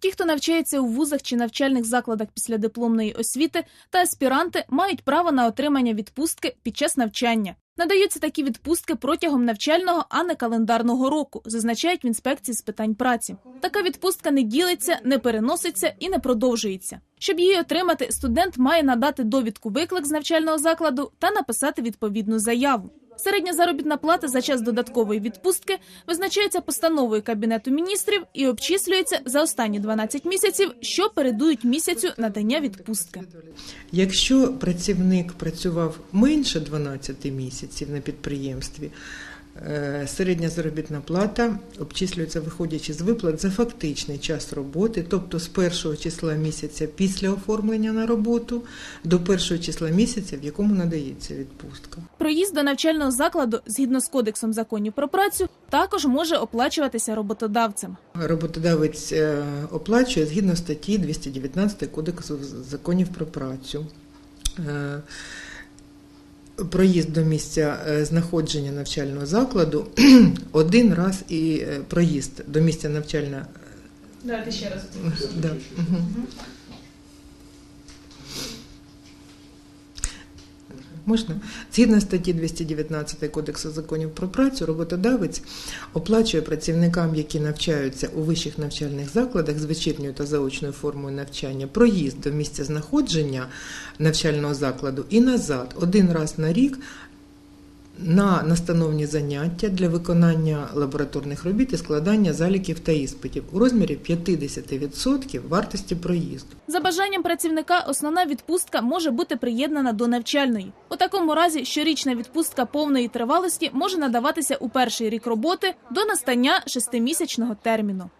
Ті, хто навчається у вузах чи навчальних закладах після дипломної освіти, та аспіранти мають право на отримання відпустки під час навчання. Надаються такі відпустки протягом навчального, а не календарного року, зазначають в інспекції з питань праці. Така відпустка не ділиться, не переноситься і не продовжується. Щоб її отримати, студент має надати довідку виклик з навчального закладу та написати відповідну заяву. Середня заробітна плата за час додаткової відпустки визначається постановою Кабінету міністрів і обчислюється за останні 12 місяців, що передують місяцю надання відпустки. Якщо працівник працював менше 12 місяців на підприємстві, середня заробітна плата обчислюється виходячи з виплат за фактичний час роботи, тобто з першого числа місяця після оформлення на роботу до першого числа місяця, в якому надається відпустка. Проїзд до навчального закладу згідно з кодексом законів про працю також може оплачуватися роботодавцем. Роботодавець е, оплачує згідно статті 219 Кодексу законів про працю. Проїзд до місця е, знаходження навчального закладу один раз і е, проїзд до місця навчального Давайте ще раз. Да. Мгм. Можна? Згідно статті 219 Кодексу законів про працю, роботодавець оплачує працівникам, які навчаються у вищих навчальних закладах з вечірньою та заочною формою навчання, проїзд до місця знаходження навчального закладу і назад один раз на рік на настановні заняття для виконання лабораторних робіт і складання заліків та іспитів у розмірі 50% вартості проїзду. За бажанням працівника основна відпустка може бути приєднана до навчальної. У такому разі щорічна відпустка повної тривалості може надаватися у перший рік роботи до настання шестимісячного терміну.